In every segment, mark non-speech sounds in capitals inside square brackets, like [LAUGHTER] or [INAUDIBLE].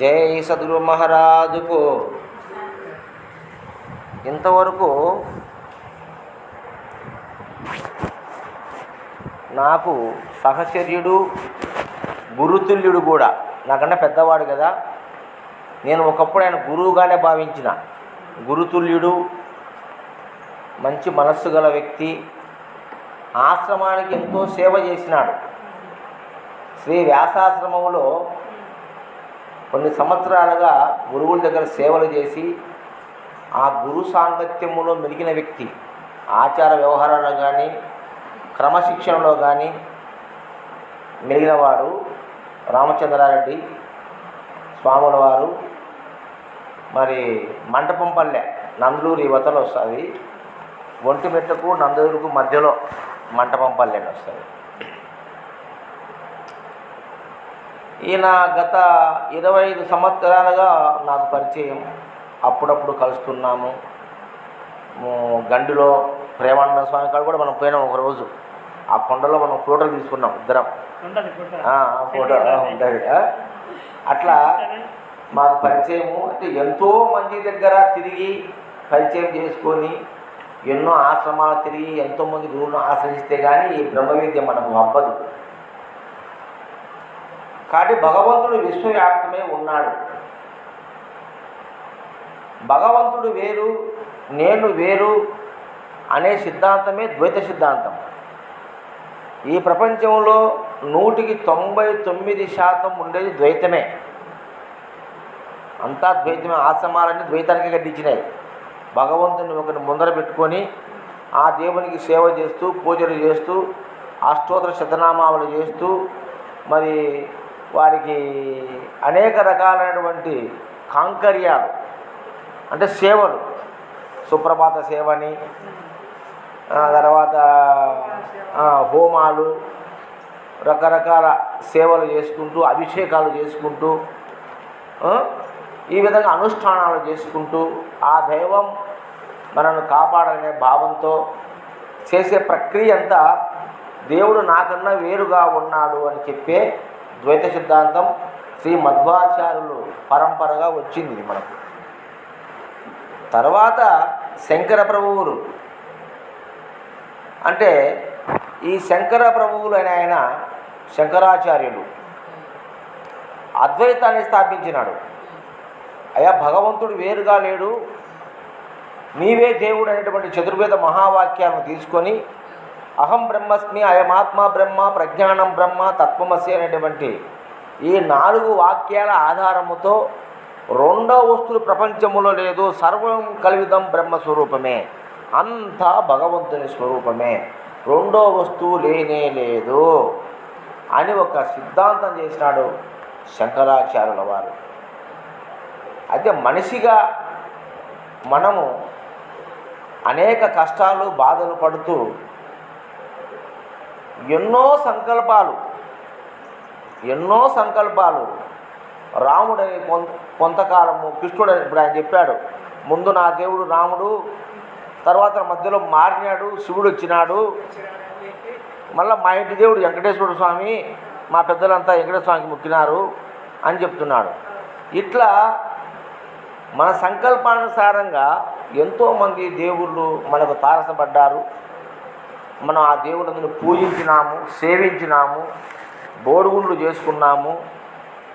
జై సద్గురు మహారాజుకు. ఇంతవరకు నాకు సహచర్యుడు గురుతుల్యుడు కూడా నాకన్నా పెద్దవాడు కదా. నేను ఒకప్పుడు ఆయన గురువుగానే భావించిన. గురుతుల్యుడు మంచి మనస్సు గల వ్యక్తి ఆశ్రమానికి ఎంతో సేవ చేసినాడు. శ్రీ వ్యాసాశ్రమంలో కొన్ని సంవత్సరాలుగా గురువుల దగ్గర సేవలు చేసి ఆ గురు సాంగత్యములో మెలిగిన వ్యక్తి ఆచార వ్యవహారాల్లో కానీ క్రమశిక్షణలో కానీ మెలిగినవాడు రామచంద్రారెడ్డి స్వాముల వారు. మరి మంటపం పల్లె నందలూరు యువతలో వస్తుంది. ఒంటిమెట్టకు నందలూరుకు మధ్యలో మంటపం పల్లెని వస్తుంది. ఈయన గత ఇరవై ఐదు సంవత్సరాలుగా నాకు పరిచయం. అప్పుడప్పుడు కలుస్తున్నాము. గండిలో ప్రేమానంద స్వామి కాడ కూడా మనం పోయినాం ఒకరోజు ఆ కొండలో మనం ఫోటోలు తీసుకున్నాం ఇద్దరం. ఫోటో ఉంటుంది. అట్లా మాకు పరిచయము. అంటే ఎంతో మంది దగ్గర తిరిగి పరిచయం చేసుకొని ఎన్నో ఆశ్రమాలు తిరిగి ఎంతోమంది గురువులను ఆశ్రయిస్తే కానీ ఈ బ్రహ్మ విద్య మనకు అవ్వదు. కాబట్టి భగవంతుడు విశ్వవ్యాప్తమే ఉన్నాడు. భగవంతుడు వేరు నేను వేరు అనే సిద్ధాంతమే ద్వైత సిద్ధాంతం. ఈ ప్రపంచంలో నూటికి తొంభై తొమ్మిది శాతం ఉండేది ద్వైతమే. అంతా ద్వైతమే ఆశ్రమాలన్నీ ద్వైతానికి గడ్డించినాయి భగవంతుని ఒకరిని ముందర పెట్టుకొని ఆ దేవునికి సేవ చేస్తూ పూజలు చేస్తూ అష్టోత్తర శతనామావళి చేస్తూ మరి వారికి అనేక రకాలైనటువంటి కాంకర్యాలు అంటే సేవలు. సుప్రభాత సేవని తర్వాత హోమాలు రకరకాల సేవలు చేసుకుంటూ అభిషేకాలు చేసుకుంటూ ఈ విధంగా అనుష్ఠానాలు చేసుకుంటూ ఆ దైవం మనల్ని కాపాడనే భావంతో చేసే ప్రక్రియ అంతా దేవుడు నాకన్నా వేరుగా ఉన్నాడు అని చెప్పే ద్వైత సిద్ధాంతం శ్రీ మధ్వాచార్యులు పరంపరగా వచ్చింది ఇది మనకు. తర్వాత శంకర ప్రభువులు. అంటే ఈ శంకర ప్రభువులు అయిన ఆయన శంకరాచార్యులు. అద్వైతాన్ని స్థాపించినాడు. అయ్యా భగవంతుడు వేరుగా లేడు. నీవే దేవుడు అనేటువంటి చతుర్వేద మహావాక్యాలను తీసుకొని అహం బ్రహ్మస్మి అయమాత్మ బ్రహ్మ ప్రజ్ఞానం బ్రహ్మ తత్వమసి అనేటువంటి ఈ నాలుగు వాక్యాల ఆధారముతో రెండో వస్తువు ప్రపంచములో లేదు సర్వం కలివిదం బ్రహ్మస్వరూపమే అంతా భగవంతుని స్వరూపమే రెండో వస్తువు లేనే లేదు అని ఒక సిద్ధాంతం చేసినాడు శంకరాచార్యుల వారు. అయితే మనిషిగా మనము అనేక కష్టాలు బాధలు పడుతూ ఎన్నో సంకల్పాలు ఎన్నో సంకల్పాలు. రాముడని కొంత కొంతకాలము కృష్ణుడు ఇప్పుడు ఆయన చెప్పాడు ముందు నా దేవుడు రాముడు తర్వాత మధ్యలో మారినాడు శివుడు వచ్చినాడు. మళ్ళీ మా ఇంటి దేవుడు వెంకటేశ్వర స్వామి మా పెద్దలంతా వెంకటేశ్వర స్వామికి మొక్కినారు అని చెప్తున్నాడు. ఇట్లా మన సంకల్పానుసారంగా ఎంతోమంది దేవుళ్ళు మనకు తారసపడ్డారు. మనం ఆ దేవుడిని పూజించినాము సేవించినాము బోడుగుండ్లు చేసుకున్నాము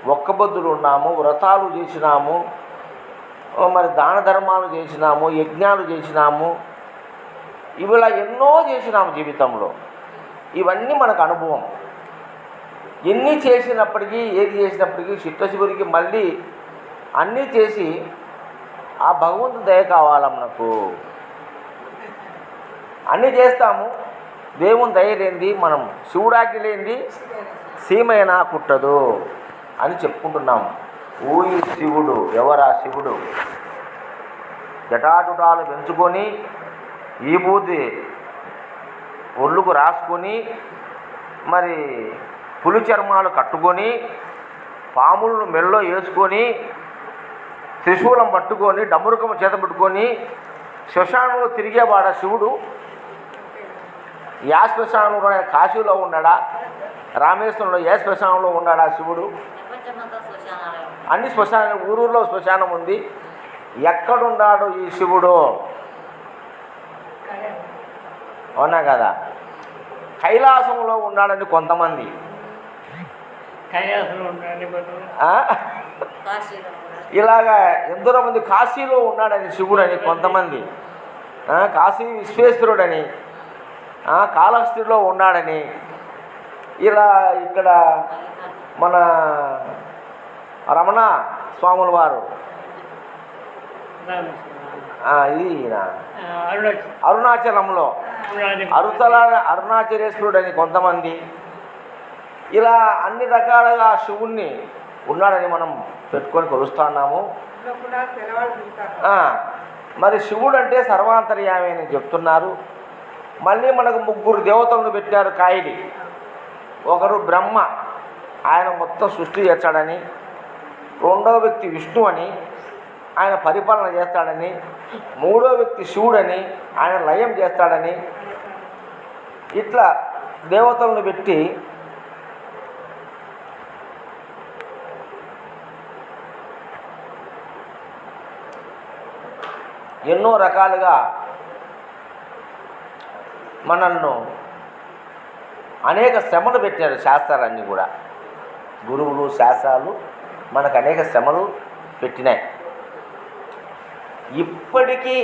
ఒక్కబద్దులు ఉన్నాము వ్రతాలు చేసినాము మరి దాన ధర్మాలు చేసినాము యజ్ఞాలు చేసినాము ఇవిలా ఎన్నో చేసినాము జీవితంలో. ఇవన్నీ మనకు అనుభవం. ఎన్ని చేసినప్పటికీ ఏది చేసినప్పటికీ చిత్తశివుడికి మళ్ళీ అన్నీ చేసి ఆ భగవంతుని దయ కావాలా మనకు? అన్నీ చేస్తాము. దేవుని దయలేంది మనం శివుడాకి లేనిది సీమైనా కుట్టదు అని చెప్పుకుంటున్నాం. ఊయి శివుడు ఎవరా శివుడు? జటాజుటాలు పెంచుకొని ఈ బూతి ఒళ్ళుకు రాసుకొని మరి పులి చర్మాలు కట్టుకొని పాములను మెల్లో వేసుకొని త్రిశూలం పట్టుకొని డమురుకము చేత పెట్టుకొని శ్మశానంలో తిరిగేవాడ శివుడు యా శ్మశానంలో ఆయన కాశీలో ఉన్నాడా? రామేశ్వరంలో ఏ శ్మశానంలో ఉన్నాడా శివుడు. అన్ని శ్మశానం ఊరూరులో శ్మశానం ఉంది. ఎక్కడున్నాడు ఈ శివుడు? అవునా కదా? కైలాసంలో ఉన్నాడని కొంతమంది. ఇలాగా ఎందరో మంది కాశీలో ఉన్నాడని శివుడు అని కొంతమంది కాశీ విశ్వేశ్వరుడని. కాళహస్తిలో ఉన్నాడని ఇలా ఇక్కడ మన రమణ స్వాముల వారు. ఇది ఈయన. అరుణాచలంలో. అరుణాచల్ అరుతల అరుణాచలేశ్వరుడు అని కొంతమంది ఇలా అన్ని రకాలుగా శివుణ్ణి ఉన్నాడని మనం పెట్టుకొని కొలుస్తున్నాము మరి శివుడు అంటే సర్వాంతర్యామి అని చెప్తున్నారు. మళ్ళీ మనకు ముగ్గురు దేవతలను పెట్టారు కాయలి. ఒకరు బ్రహ్మ ఆయన మొత్తం సృష్టి చేస్తాడని రెండవ వ్యక్తి విష్ణు అని ఆయన పరిపాలన చేస్తాడని మూడో వ్యక్తి శివుడని ఆయన లయం చేస్తాడని ఇట్లా దేవతలను పెట్టి ఎన్నో రకాలుగా మనల్ని అనేక శ్రమలు పెట్టారు శాస్త్రాలన్నీ కూడా. గురువులు శాస్త్రాలు మనకు అనేక శ్రమలు పెట్టినాయి. ఇప్పటికీ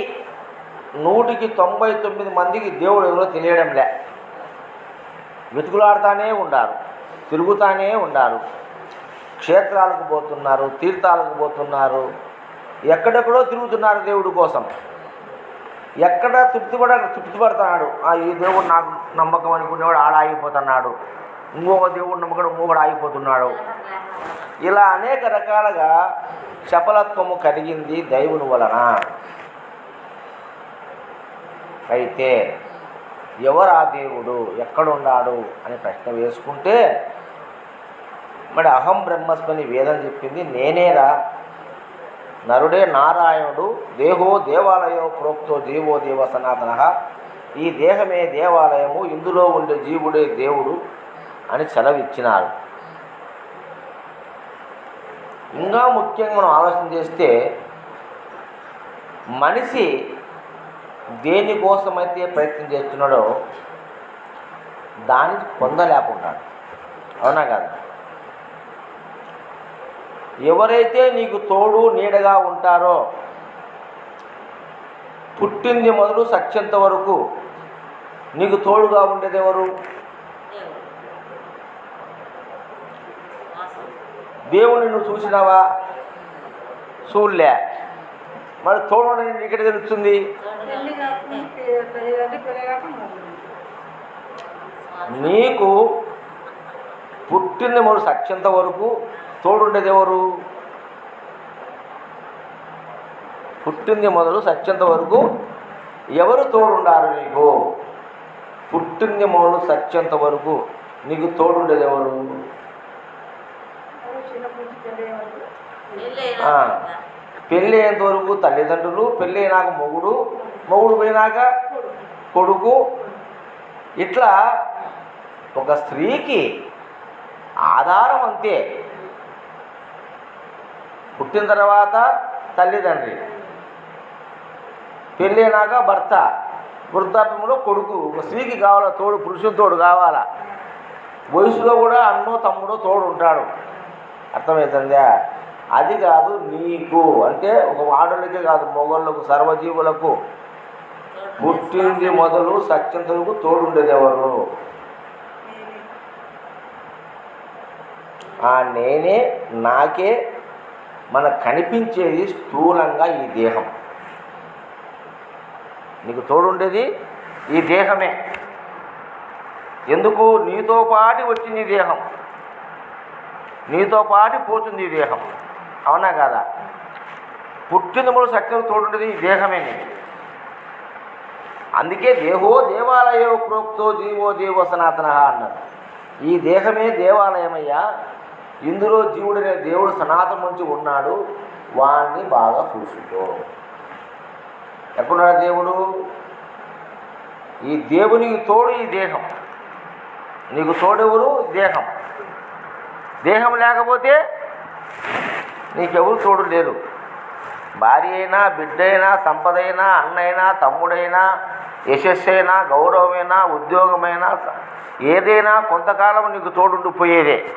నూటికి తొంభై తొమ్మిది మందికి దేవుడు ఎవరో తెలియడంలే వెతుకులాడుతానే ఉండారు తిరుగుతానే ఉండారు. క్షేత్రాలకు పోతున్నారు తీర్థాలకు పోతున్నారు. ఎక్కడెక్కడో తిరుగుతున్నారు దేవుడి కోసం. ఎక్కడ తృప్తిపడ తృప్తిపడుతున్నాడు ఆ ఈ దేవుడు నాకు నమ్మకం అనుకునేవాడు ఆడ ఆగిపోతున్నాడు. ఇంకొక దేవుడు నమ్మకం ఇంకొకడు ఆగిపోతున్నాడు. ఇలా అనేక రకాలుగా చపలత్వము కలిగింది దైవుని వలన. అయితే ఎవరు ఆ దేవుడు? ఎక్కడున్నాడు? అని ప్రశ్న వేసుకుంటే మరి అహం బ్రహ్మస్మని వేదం చెప్పింది నేనేరా. నరుడే నారాయణుడు దేహో దేవాలయో ప్రోక్తో జీవో దేవ సనాతన. ఈ దేహమే దేవాలయము ఇందులో ఉండే జీవుడే దేవుడు అని సెలవిచ్చినారు. ఇంకా ముఖ్యంగా మనం ఆలోచన చేస్తే మనిషి దేనికోసమైతే ప్రయత్నం చేస్తున్నాడో దాన్ని పొందలేకుంటాడు అవునా కాదు? ఎవరైతే నీకు తోడు నీడగా ఉంటారో పుట్టింది మొదలు సత్యంత వరకు నీకు తోడుగా ఉండేది ఎవరు? దేవుని నువ్వు చూసినావా? చూడలే. మరి తోడు ఇక్కడ తెలుస్తుంది? నీకు పుట్టింది మొదలు సత్యంత వరకు తోడుండేది ఎవరు? పుట్టింది మొదలు సత్యంత వరకు ఎవరు తోడుండారు నీకు? పుట్టింది మొదలు సత్యంత వరకు నీకు తోడుండేది ఎవరు? పెళ్ళి అయ్యేంత వరకు తల్లిదండ్రులు పెళ్ళి అయినాక మొగుడు మొగుడు పోయినాక కొడుకు. ఇట్లా ఒక స్త్రీకి ఆధారం అంతే. పుట్టిన తర్వాత తల్లిదండ్రి. పెళ్ళైనాక భర్త. వృద్ధాప్యంలో కొడుకు. స్త్రీకి కావాలా తోడు పురుషుని తోడు కావాలా? వయసులో కూడా అన్నో తమ్ముడో తోడు ఉంటాడు. అర్థమవుతుందా అది కాదు నీకు. అంటే ఒక ఆడోళ్ళకే కాదు మొగళ్ళకు సర్వజీవులకు. పుట్టింది మొదలు సత్యంతులకు తోడుండేది ఎవరు? ఆ నేనే నాకే మనకు కనిపించేది స్థూలంగా ఈ దేహం. నీకు తోడుండేది ఈ దేహమే. ఎందుకు? నీతో పాటి వచ్చింది ఈ దేహం. నీతో పాటి పోతుంది ఈ దేహం. అవునా కాదా? పుట్టిన మూడు సత్యం తోడుండేది ఈ దేహమే నీకు. అందుకే దేహో దేవాలయో ప్రోక్తో జీవో దేవో సనాతన అన్నారు. ఈ దేహమే దేవాలయమయ్యా. ఇందులో జీవుడనే దేవుడు సనాతనం నుంచి ఉన్నాడు వాణ్ణి బాగా చూసుకో ఎక్కడున్నాడు దేవుడు? ఈ దేవునికి తోడు ఈ దేహం. నీకు తోడెవరు? దేహం. దేహం లేకపోతే నీకెవరు తోడు లేరు. భార్య అయినా బిడ్డ అయినా సంపద అయినా అన్నైనా తమ్ముడైనా యశస్సైనా గౌరవమైనా ఉద్యోగమైనా స- ఏదైనా కొంతకాలం నీకు తోడుండిపోయేదే.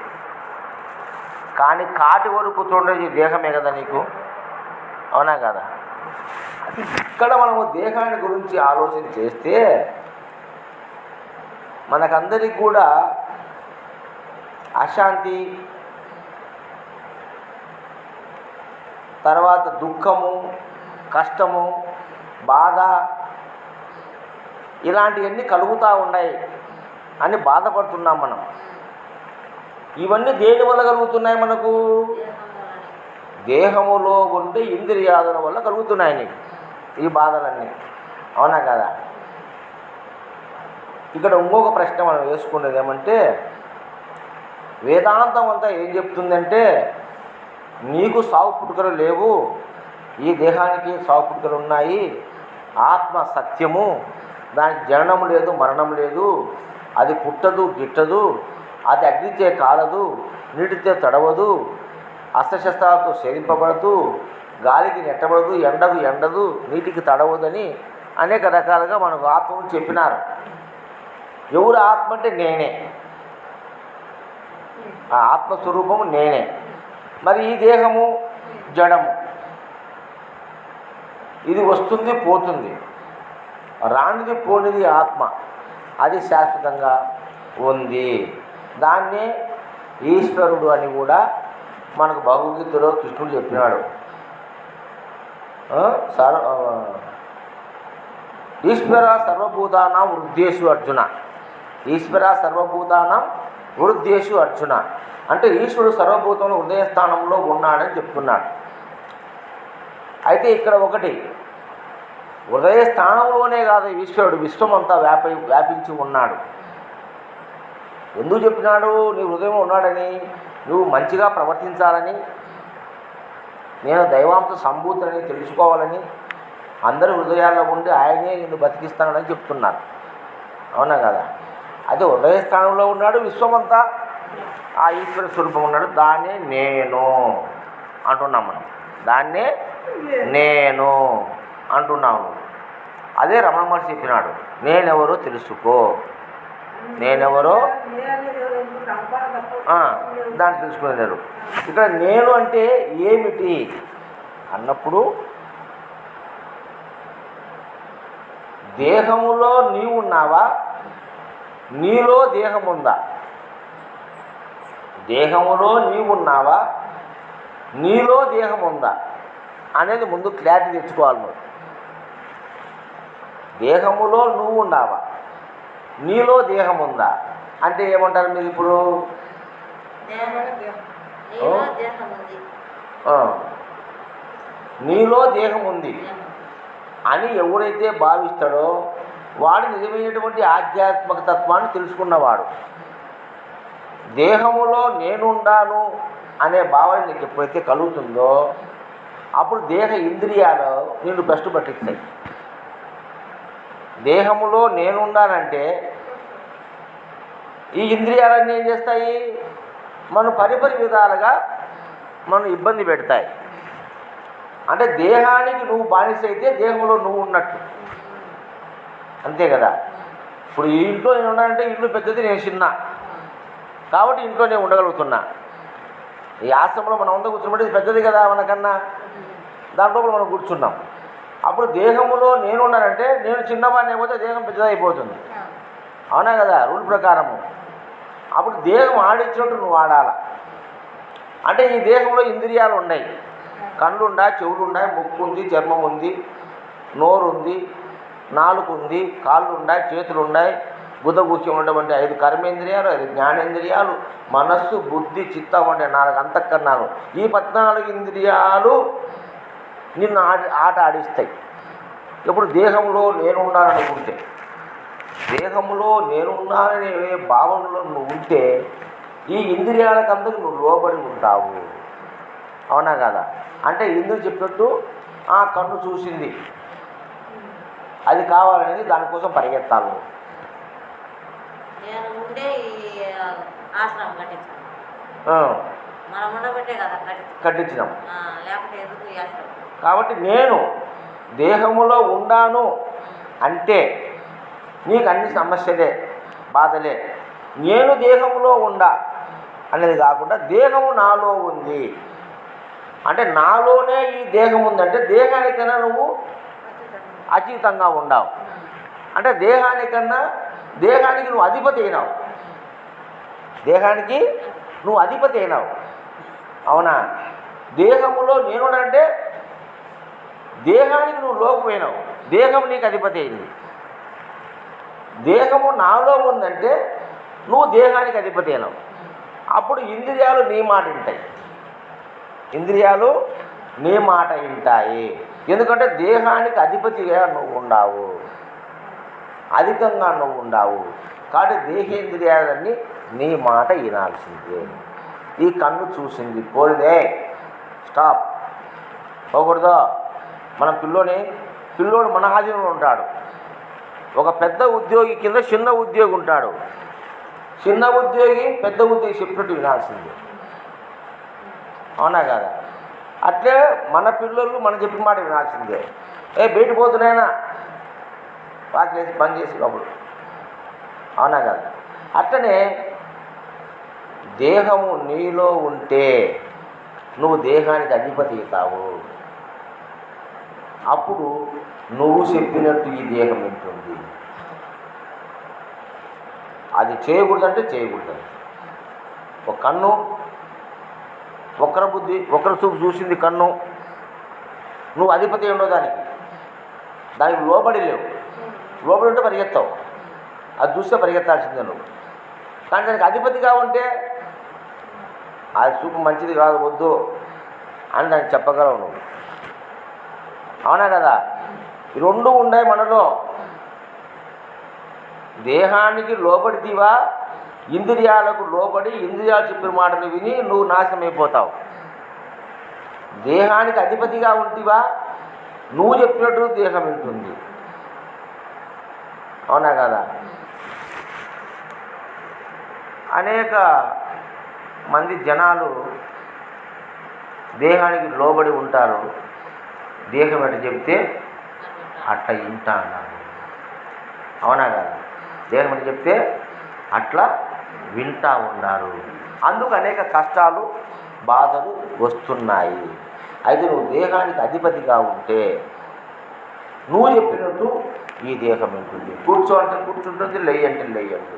కానీ కాటి వరకు తోడేది దేహమే కదా నీకు? అవునా కదా? ఇక్కడ మనము దేహాన్ని గురించి ఆలోచన చేస్తే మనకందరికి కూడా అశాంతి తర్వాత దుఃఖము కష్టము బాధ ఇలాంటివన్నీ కలుగుతూ ఉన్నాయి అని బాధపడుతున్నాం మనం. ఇవన్నీ దేని వల్ల కలుగుతున్నాయి మనకు? దేహములో ఉండే ఇంద్రియాదుల వల్ల కలుగుతున్నాయి నీకు. ఈ బాధలన్నీ. అవునా కదా? ఇక్కడ ఇంకొక ప్రశ్న మనం వేసుకునేది ఏమంటే వేదాంతం అంతా ఏం చెప్తుందంటే నీకు సావు పుట్టుకలు లేవు ఈ దేహానికి సావు పుట్టుకలు ఉన్నాయి ఆత్మ సత్యము దానికి జననం లేదు మరణం లేదు అది పుట్టదు గిట్టదు అది అగ్నితే కాలదు నీటితే తడవదు అస్త్రశస్త్రాలతో సేవింపబడదు గాలికి నెట్టబడదు ఎండకు ఎండదు నీటికి తడవదని అనేక రకాలుగా మనకు ఆత్మను చెప్పినారు. ఎవరు ఆత్మ అంటే నేనే. ఆ ఆత్మస్వరూపము నేనే. మరి ఈ దేహము జడము. ఇది వస్తుంది పోతుంది. రానిది పోనిది ఆత్మ. అది శాశ్వతంగా ఉంది. దాన్నే ఈశ్వరుడు అని కూడా మనకు భగవద్గీతలో కృష్ణుడు చెప్పినాడు. సర్వ ఈశ్వర సర్వభూతానం వృద్ధేషు అర్జున. ఈశ్వర సర్వభూతానం వృద్ధేషు అర్జున. అంటే ఈశ్వరుడు సర్వభూతంలో హృదయ స్థానంలో ఉన్నాడని చెప్తున్నాడు. అయితే ఇక్కడ ఒకటి హృదయ స్థానంలోనే కాదు ఈశ్వరుడు విశ్వమంతా వ్యాపి వ్యాపించి ఉన్నాడు. ఎందుకు చెప్పినాడు? నీ హృదయం ఉన్నాడని నువ్వు మంచిగా ప్రవర్తించాలని నేను దైవాంశ సంభూతులని తెలుసుకోవాలని అందరి హృదయాల్లో ఉండి ఆయనే నిన్ను బతికిస్తానని చెప్తున్నాను అవునా కదా? అదే హృదయ స్థానంలో ఉన్నాడు విశ్వమంతా. ఆ ఈశ్వర స్వరూపం ఉన్నాడు. దాన్నే నేను అంటున్నాం మనం. దాన్నే నేను అంటున్నాము అదే రమణ మహర్షి చెప్పినాడు నేనెవరో తెలుసుకో. నేనెవరో? దాన్ని తెలుసుకునేవారు ఇక్కడ నేను అంటే ఏమిటి అన్నప్పుడు దేహములో నీవున్నావా నీలో దేహం ఉందా దేహములో నీవు ఉన్నావా? నీలో దేహం ఉందా అనేది ముందు క్లారిటీ తెచ్చుకోవాలి నువ్వు. దేహములో నువ్వు ఉన్నావా? నీలో దేహం ఉందా అంటే ఏమంటారు మీరు ఇప్పుడు. నీలో దేహం ఉంది. అని ఎవడైతే భావిస్తాడో వాడు నిజమైనటువంటి ఆధ్యాత్మిక తత్వాన్ని తెలుసుకున్నవాడు. దేహములో నేనుండాను అనే భావన నీకు ఎప్పుడైతే కలుగుతుందో అప్పుడు దేహ ఇంద్రియాలు నిన్ను బెస్ట్ పట్టిస్తాయి దేహములో నేనున్నానంటే ఈ ఇంద్రియాలన్నీ ఏం చేస్తాయి? మనం పరిపరి విధాలుగా మనం ఇబ్బంది పెడతాయి. అంటే దేహానికి నువ్వు బానిస అయితే దేహంలో నువ్వు ఉన్నట్టు. అంతే కదా? ఇప్పుడు ఈ ఇంట్లో నేను ఉన్నానంటే ఇల్లు పెద్దది నేను చిన్న. కాబట్టి ఇంట్లో నేను ఉండగలుగుతున్నా. ఈ ఆశ్రమంలో మనం అంతా కూర్చున్నప్పుడు ఇది పెద్దది కదా మనకన్నా? దాంట్లో మనం కూర్చున్నాం. అప్పుడు దేహములో నేనున్నానంటే నేను చిన్నవాడిని అయిపోతే దేహం పెద్దదైపోతుంది. అవునా కదా? రూల్ ప్రకారము. అప్పుడు దేహం ఆడించినట్టు నువ్వు ఆడాల. అంటే ఈ దేహంలో ఇంద్రియాలు ఉన్నాయి. కళ్ళు ఉన్నాయి చెవులు ఉన్నాయి ముక్కు ఉంది చర్మం ఉంది నోరు ఉంది నాలుగు ఉంది కాళ్ళు ఉన్నాయి చేతులు ఉన్నాయి బుధగూచ్యం ఉన్నటువంటి ఐదు కర్మేంద్రియాలు ఐదు జ్ఞానేంద్రియాలు మనస్సు బుద్ధి చిత్తం ఉండే నాలుగు అంతఃకరణాలు. ఈ పద్నాలుగు ఇంద్రియాలు నిన్ను ఆడి ఆట ఆడిస్తాయి. ఇప్పుడు దేహంలో నేనున్నాననుకుంటే దేహంలో నేనున్నాననే భావనలో నువ్వు ఉంటే ఈ ఇంద్రియాలకందుకు నువ్వు లోబడి ఉంటావు. అవునా కదా? అంటే ఎందుకు చెప్పినట్టు ఆ కన్ను చూసింది. అది కావాలనేది దానికోసం పరిగెత్తాలి. కట్టించాను. కాబట్టి నేను దేహములో ఉన్నాను అంటే నీకు అన్ని సమస్యలే బాధలే. నేను దేహములో ఉండా అనేది కాకుండా దేహము నాలో ఉంది. అంటే నాలోనే ఈ దేహం ఉందంటే దేహానికైనా నువ్వు అతీతంగా ఉండవు. అంటే దేహానికన్నా దేహానికి నువ్వు అధిపతి అయినావు. దేహానికి నువ్వు అధిపతి అయినావు. అవునా? దేహములో నేనుడంటే దేహానికి నువ్వు లోకపోయినావు. దేహం నీకు అధిపతి అయింది. దేహము నాలో ఉందంటే నువ్వు దేహానికి అధిపతి అయినావు. అప్పుడు ఇంద్రియాలు నీ మాట వింటాయి. ఇంద్రియాలు నీ మాట వింటాయి. ఎందుకంటే దేహానికి అధిపతిగా నువ్వు ఉండావు. అధికంగా నువ్వు ఉండావు. కాబట్టి దేహేంద్రియాలన్నీ నీ మాట వినాల్సిందే. ఈ కన్ను చూసింది పోలిదే స్టాప్. పోకూడదు. మనం పిల్లోని పిల్లోడు మన ఆధీనంలో ఉంటాడు. ఒక పెద్ద ఉద్యోగి కింద చిన్న ఉద్యోగి ఉంటాడు. చిన్న ఉద్యోగి పెద్ద ఉద్యోగి చెప్పినట్టు వినాల్సిందే. అవునా కదా? అట్లే మన పిల్లలు మనం చెప్పిన మాట వినాల్సిందే. ఏ బయట పోతున్నాయినా వాకిలేసి పని చేసి అప్పుడు అవునా కదా? అట్లనే దేహము నీలో ఉంటే నువ్వు దేహానికి అధిపతి అవుతావు. అప్పుడు నువ్వు చెప్పినట్టు ఈ దేహం ఉంటుంది. అది చేయకూడదంటే చేయకూడదు. ఒక కన్ను ఒకరి బుద్ధి ఒకరి చూపు చూసింది కన్ను. నువ్వు అధిపతి ఉండవు దానికి. దానికి లోబడి లేవు. లోబడి ఉంటే పరిగెత్తావు. అది చూస్తే పరిగెత్తాల్సిందే నువ్వు. కానీ దానికి అధిపతిగా ఉంటే అది చూపు మంచిది కాదు వద్దు అని దానికి చెప్పగలవు నువ్వు. అవునా కదా? ఈ రెండు ఉన్నాయి మనలో. దేహానికి లోబడితీవా ఇంద్రియాలకు లోబడి ఇంద్రియాలు చెప్పిన మాటలు విని నువ్వు నాశనం అయిపోతావు. దేహానికి అధిపతిగా ఉంటివా? నువ్వు చెప్పినట్టు దేహం వింటుంది అవునా కదా? అనేక మంది జనాలు దేహానికి లోబడి ఉంటారు. దేహం ఎట చెప్తే అట్లా ఇంటా అన్నాడు. అవునా కాదు? దేహం ఎట చెప్తే అట్లా వింటా ఉన్నారు. అందుకు అనేక కష్టాలు బాధలు వస్తున్నాయి. అయితే నువ్వు దేహానికి అధిపతిగా ఉంటే నువ్వు చెప్పినట్టు ఈ దేహం ఉంటుంది. కూర్చో అంటే కూర్చుంటుంది లేయి అంటే లేయి అంటుంది.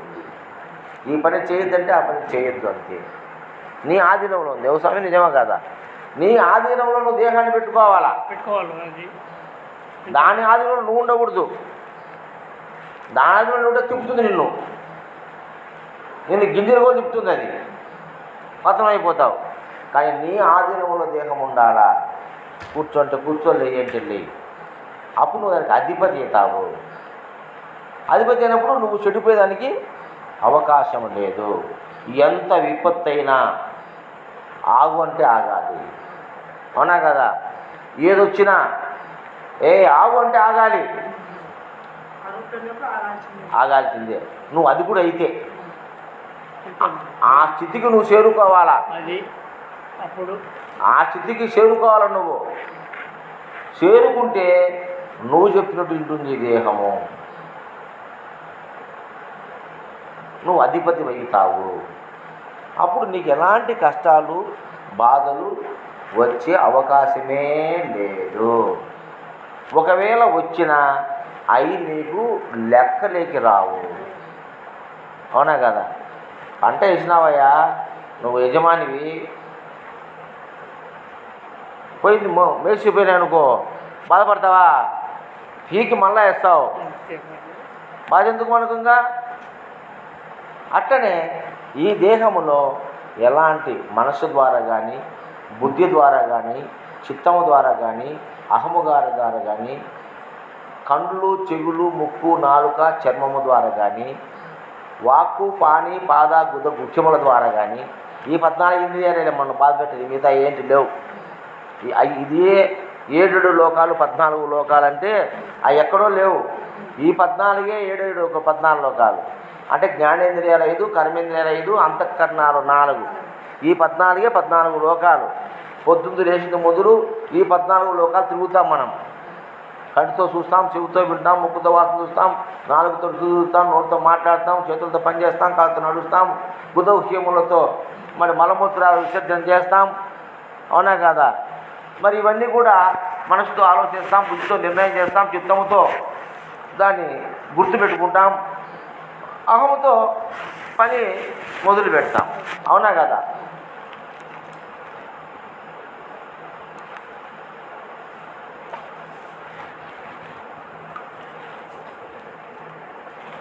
ఈ పని చేయొద్దంటే ఆ పని చేయొద్దు అంతే. నీ ఆధీనంలో ఉంది. వ్యవసాయం నిజమా కదా? నీ ఆధీనంలో నువ్వు దేహాన్ని పెట్టుకోవాలా? దాని ఆధీనంలో నువ్వు ఉండకూడదు. దాని ఆధీనంలో ఉంటే తిప్పుతుంది నిన్ను. నిన్ను గింజలు కూడా తిప్పుతుంది అది. పతనం అయిపోతావు. కానీ నీ ఆధీనంలో దేహం ఉండాలా? కూర్చోంటే కూర్చో లేయి అంటే లేయి అప్పుడు నువ్వు దానికి అధిపతి అవుతావు. అధిపతి అయినప్పుడు నువ్వు చెడిపోయేదానికి అవకాశం లేదు. ఎంత విపత్తు అయినా ఆగు అంటే ఆగాలి. అవునా కదా? ఏదొచ్చినా ఏ ఆగు అంటే ఆగాలి. ఆగాల్సిందే. నువ్వు అది కూడా అయితే. ఆ స్థితికి నువ్వు చేరుకోవాలా? అప్పుడు. ఆ స్థితికి చేరుకోవాలి నువ్వు? చేరుకుంటే నువ్వు చెప్పినట్టు ఉంటుంది దేహము. నువ్వు అధిపతి అవుతావు అప్పుడు నీకు ఎలాంటి కష్టాలు బాధలు వచ్చే అవకాశమే లేదు. ఒకవేళ వచ్చినా అవి నీకు లెక్కలేకి రావు. అవునా కదా? పంట వేసినావయ్యా నువ్వు యజమానివి. పోయింది మేసిపోయినా అనుకో బాధపడతావా? పీకి మళ్ళా వేస్తావు. బాధ ఎందుకు మనకుంగా అట్టనే ఈ దేహములో ఎలాంటి మనసు ద్వారా కానీ బుద్ధి ద్వారా కానీ చిత్తము ద్వారా కానీ అహముగారి ద్వారా కానీ కండ్లు చెవులు ముక్కు నాలుక చర్మము ద్వారా కానీ వాక్కు పాని పాద గుద గుఖ్యముల ద్వారా కానీ ఈ పద్నాలుగు ఇంద్రియాలే మనం బాధపెట్టేది మిగతా ఏంటి లేవు. ఇదే ఏడేడు లోకాలు పద్నాలుగు లోకాలు అంటే అవి ఎక్కడో లేవు. ఈ పద్నాలుగే ఏడేడు ఒక పద్నాలుగు లోకాలు. అంటే జ్ఞానేంద్రియాలు ఐదు కర్మేంద్రియాలు ఐదు అంతఃకరణాలు నాలుగు. ఈ పద్నాలుగే పద్నాలుగు లోకాలు. పొద్దున్న లేచిన మొదలు ఈ పద్నాలుగు లోకాలు తిరుగుతాం మనం. కంటితో చూస్తాం చెవితో వింటాం ముక్కుతో వాసన చూస్తాం నాలుగుతో చూస్తాం నోటితో మాట్లాడతాం చేతులతో పని చేస్తాం నడుస్తాం నడుస్తాం బుధవిషయములతో మరి మలమూత్రాలు విసర్జన చేస్తాం. అవునా కదా? మరి ఇవన్నీ కూడా మనసుతో ఆలోచిస్తాం బుద్ధితో నిర్ణయం చేస్తాం చిత్తముతో దాన్ని గుర్తుపెట్టుకుంటాం. అహముతో పని మొదలు పెడతాం అవునా కదా?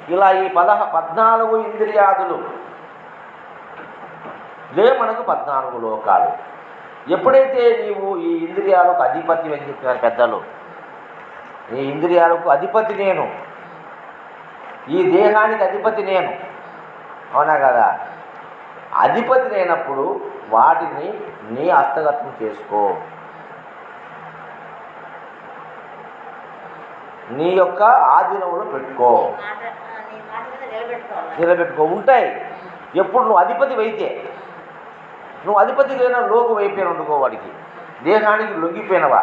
ఇలా ఈ పదహ పద్నాలుగు ఇంద్రియాదులు. లే మనకు పద్నాలుగు లోకాలు. ఎప్పుడైతే నీవు ఈ ఇంద్రియాలకు అధిపతి అని చెప్పారు పెద్దలు ఈ ఇంద్రియాలకు అధిపతి నేను. ఈ దేహానికి అధిపతి నేను. అవునా కదా? అధిపతి లేనప్పుడు వాటిని నీ హస్తగతం చేసుకో. నీ యొక్క ఆధీనంలో పెట్టుకో. నిలబెట్టుకో. ఉంటాయి. ఎప్పుడు నువ్వు అధిపతి అయితే నువ్వు అధిపతి లేనా లోకు వైపోయిన వండుకో వాడికి. దేహానికి లొంగిపోయినవా?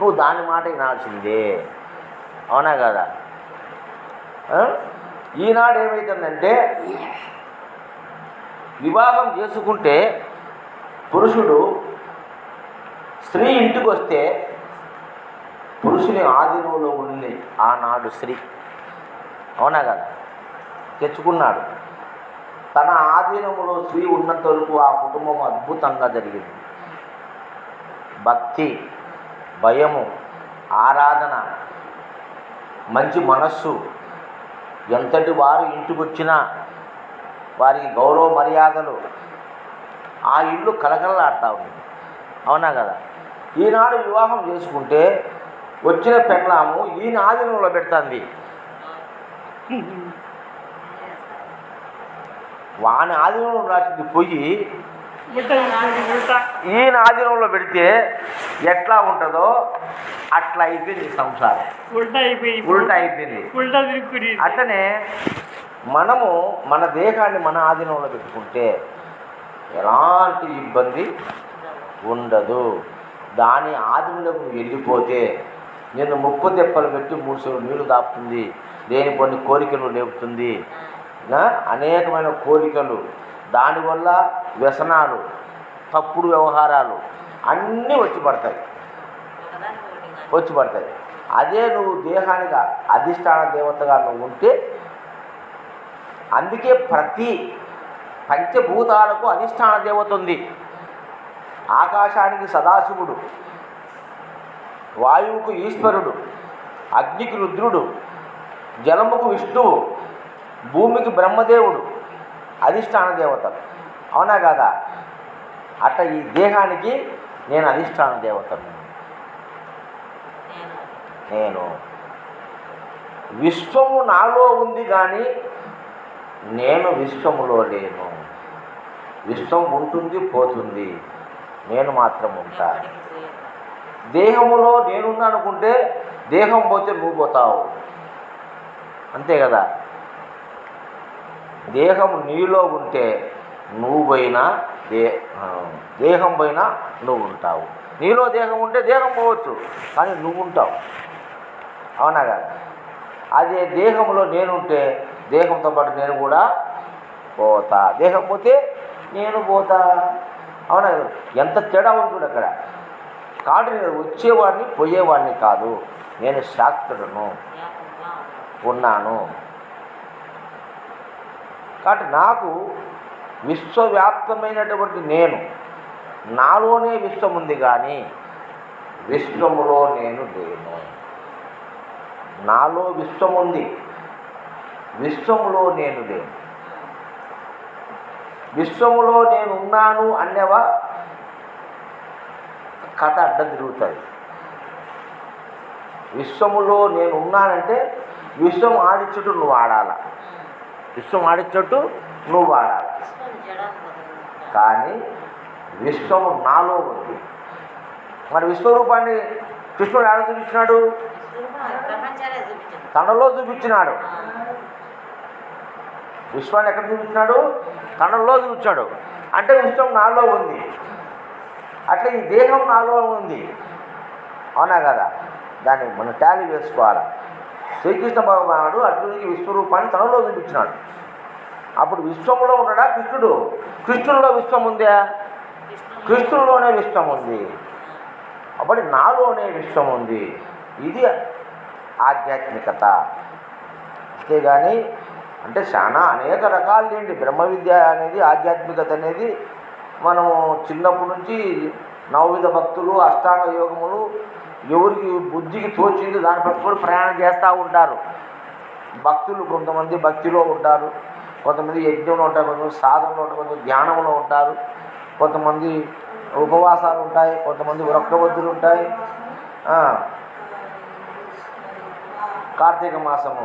నువ్వు దాని మాట వినాల్సిందే. అవునా కదా? ఈనాడు ఏమవుతుందంటే వివాహం చేసుకుంటే పురుషుడు స్త్రీ ఇంటికి వస్తే పురుషుని ఆధీనంలో ఉంది ఆనాడు స్త్రీ. అవునా కదా? తెచ్చుకున్నాడు. తన ఆధీనములో స్త్రీ ఉన్నంత వరకు ఆ కుటుంబం అద్భుతంగా జరిగింది. భక్తి భయము ఆరాధన మంచి మనస్సు ఎంతటి వారు ఇంటికొచ్చినా వారికి గౌరవ మర్యాదలు ఆ ఇల్లు కలకలలాడుతూ ఉంది. అవునా కదా? ఈనాడు వివాహం చేసుకుంటే వచ్చిన పెళ్ళాము ఈయన ఆధీనంలో పెడుతుంది [LAUGHS] వాని ఆధీనంలో రాసింది పొయ్యి. ఈయన ఆధీనంలో పెడితే ఎట్లా ఉంటుందో అట్లా అయిపోయింది ఈ సంసారం. ఉల్టా అయిపోయి ఉల్టా అయిపోయింది. అట్లనే మనము మన దేహాన్ని మన ఆధీనంలో పెట్టుకుంటే ఎలాంటి ఇబ్బంది ఉండదు. దాని ఆధీనంలోకి నువ్వు వెళ్ళిపోతే నిన్ను ముప్పు తెప్పలు పెట్టి మూడు సేవలు నీళ్ళు దాపుతుంది. లేని కొన్ని కోరికలు లేపుతుంది. అనేకమైన కోరికలు. దానివల్ల వ్యసనాలు తప్పుడు వ్యవహారాలు అన్నీ వచ్చి పడతాయి. వచ్చి పడతాయి. అదే నువ్వు దేహానికి అధిష్టాన దేవతగా నువ్వు ఉంటే అందుకే ప్రతి పంచభూతాలకు అధిష్టాన దేవత ఉంది. ఆకాశానికి సదాశివుడు. వాయువుకు ఈశ్వరుడు అగ్నికి రుద్రుడు జలముకు విష్ణువు భూమికి బ్రహ్మదేవుడు అధిష్టాన దేవత అవునా కదా? అట్ట ఈ దేహానికి నేను అధిష్టాన దేవతను. నేను. విశ్వము నాలో ఉంది కానీ నేను విశ్వములో లేను. విశ్వం ఉంటుంది పోతుంది. నేను మాత్రం ఉంటా. ఎప్పటికీ పోయేది. దేహములో నేనున్నా అనుకుంటే దేహం పోతే నువ్వు పోతావు. అంతే కదా? దేహం నీలో ఉంటే నువ్వు పోయినా దే దేహం పోయినా నువ్వు ఉంటావు. నీలో దేహం ఉంటే దేహం పోవచ్చు కానీ నువ్వు ఉంటావు. అవునా కదా? అదే దేహంలో నేనుంటే దేహంతో పాటు నేను కూడా పోతా. దేహం పోతే నేను పోతా. అవునా ఎంత తేడా ఉంటుంది అక్కడ. కాబట్టి నేను వచ్చేవాడిని పోయేవాడిని కాదు. నేను శాస్త్రుడును ఉన్నాను. ఉన్నాను కాబట్టి నాకు విశ్వవ్యాప్తమైనటువంటి నేను నాలోనే విశ్వం ఉంది కానీ విశ్వములో నేను లేను. నాలో విశ్వం ఉంది విశ్వములో నేను లేను. విశ్వములో నేను ఉన్నాను అనేవా? కథ అడ్డం తిరుగుతుంది. విశ్వములో నేను ఉన్నానంటే విశ్వం ఆడిచ్చుట్టు నువ్వు ఆడాల? విశ్వం ఆడిచ్చుట్టు నువ్వు ఆడాలి? కానీ విశ్వము నాలో ఉంది. మరి విశ్వరూపాన్ని కృష్ణుడు ఆడ చూపించినాడు? తనలో చూపించినాడు. విశ్వాన్ని ఎక్కడ చూపించినాడు? తనలో చూపించాడు. అంటే విశ్వం నాలో ఉంది. అట్లా ఈ దేహం నాలో ఉంది. అవునా కదా? దాన్ని మనం టాలీ వేసుకోవాలి? శ్రీకృష్ణ భగవానుడు అర్జునుడికి విశ్వరూపాన్ని తనలో చూపించినాడు. అప్పుడు విశ్వంలో ఉన్నాడా కృష్ణుడు? కృష్ణుడిలో విశ్వం ఉందా? కృష్ణుడిలోనే విశ్వం ఉంది. అప్పుడు నాలోనే విశ్వం ఉంది. ఇది ఆధ్యాత్మికత. అంతేగాని అంటే చాలా అనేక రకాలు ఏంటి బ్రహ్మ విద్య అనేది ఆధ్యాత్మికత అనేది మనము చిన్నప్పటి నుంచి నవవిధ భక్తులు అష్టాంగ యోగములు ఎవరికి బుద్ధికి తోచింది దాన్ని పట్టుకొని ప్రయాణం చేస్తూ ఉంటారు. భక్తులు కొంతమంది భక్తిలో ఉంటారు. కొంతమంది యజ్ఞంలో ఉంటారు కొంతమంది సాధనలో ఉంటారు కొంతమంది ధ్యానంలో ఉంటారు. కొంతమంది ఉపవాసాలు ఉంటాయి కొంతమంది వృక్షబద్ధులు ఉంటాయి. కార్తీక మాసము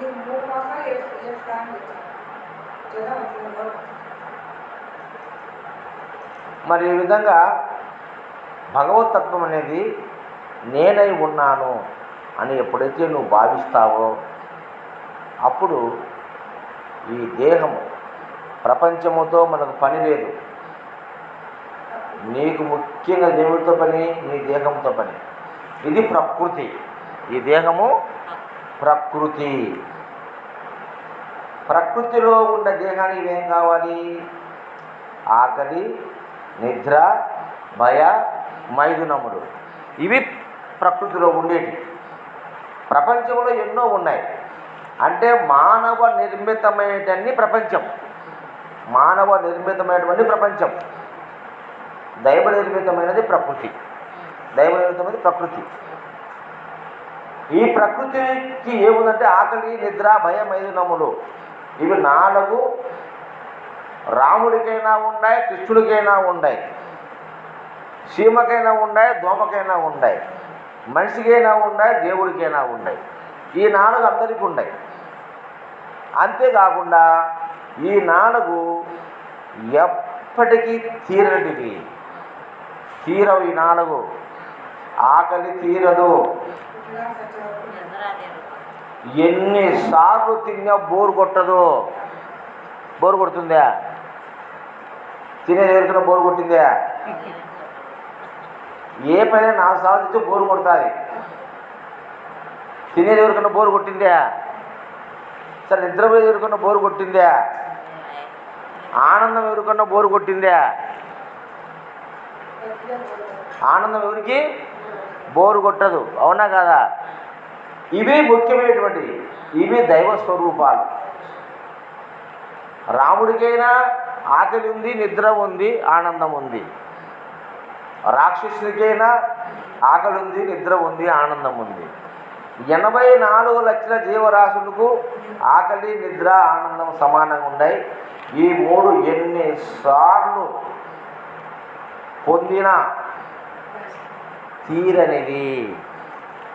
ఈ మూడు మాసాలు ఏ ఏ స్థానం ఇచ్చారు జగన్ వచ్చిన మరి ఈ విధంగా భగవతత్వం అనేది నేనై ఉన్నాను అని ఎప్పుడైతే నువ్వు భావిస్తావో అప్పుడు ఈ దేహము ప్రపంచముతో మనకు పని లేదు. నీకు ముఖ్యంగా దేవుడితో పని నీ దేహంతో పని. ఇది ప్రకృతి. ఈ దేహము ప్రకృతి. ప్రకృతిలో ఉన్న దేహానికి ఏం కావాలి? ఆకలి నిద్ర భయ మైదునములు. ఇవి ప్రకృతిలో ఉండేవి ప్రపంచంలో ఎన్నో ఉన్నాయి. అంటే మానవ నిర్మితమైనటువంటి ప్రపంచం. మానవ నిర్మితమైనటువంటి ప్రపంచం. దైవ నిర్మితమైనది ప్రకృతి. దైవ నిర్మితమైనది ప్రకృతి. ఈ ప్రకృతికి ఏముందంటే ఆకలి నిద్ర భయం మైదునములు. ఇవి నాలుగు రాముడికైనా ఉన్నాయి కృష్ణుడికైనా ఉన్నాయి సీమకైనా ఉన్నాయి దోమకైనా ఉన్నాయి మనిషికైనా ఉన్నాయి దేవుడికైనా ఉన్నాయి ఈ నాలుగు అందరికీ ఉన్నాయి అంతేకాకుండా ఈ నాలుగు ఎప్పటికీ తీరనివి. తీరవు ఈ నాలుగు. ఆకలి తీరదు. ఎన్నిసార్లు తిన్నా బోరు కొట్టదు. బోరు కొడుతుందా? తినేది ఎవరికైనా బోరు కొట్టిందే. ఏ పైన నాలుగు సార్లు తింటే బోరు కొడుతుంది. తినేది ఎవరికన్నా బోరు కొట్టిందే. సరే నిద్రపోయేది ఎవరికన్నా బోరు కొట్టిందే. ఆనందం ఎవరికన్నా బోరు కొట్టిందే. ఆనందం ఎవరికి? బోరు కొట్టదు. అవునా కదా? ఇవి ముఖ్యమైనటువంటి ఇవి దైవ స్వరూపాలు. రాముడికైనా ఆకలి ఉంది నిద్ర ఉంది ఆనందం ఉంది. రాక్షసునికైనా ఆకలి ఉంది నిద్ర ఉంది ఆనందం ఉంది. ఎనభై నాలుగు లక్షల జీవరాశులకు ఆకలి నిద్ర ఆనందం సమానంగా ఉన్నాయి. ఈ మూడు ఎన్నిసార్లు పొందిన తీరనివి?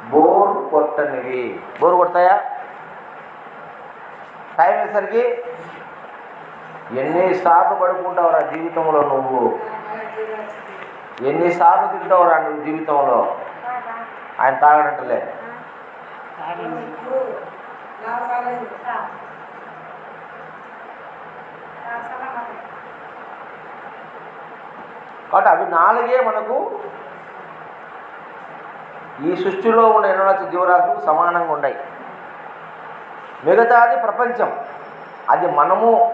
బోర్ కొట్టనివి. బోర్ కొడతాయా? టైం వేసరికి ఎన్నిసార్లు పడుకుంటావురా జీవితంలో నువ్వు? ఎన్నిసార్లు తింటావురా నువ్వు జీవితంలో? ఆయన తాగడంటలే. కాబట్టి అవి నాలుగే మనకు ఈ సృష్టిలో ఉన్న ఎన్నో లక్షల జీవరాశులకు సమానంగా ఉన్నాయి మిగతాది ప్రపంచం. అది మనము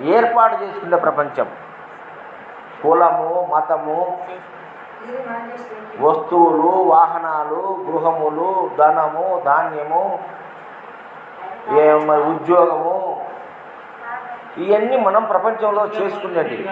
ఏర్పాటు చేసుకునే ప్రపంచం. కులము మతము వస్తువులు వాహనాలు గృహములు ధనము ధాన్యము మరి ఉద్యోగము ఇవన్నీ మనం ప్రపంచంలో చేసుకునేటివి.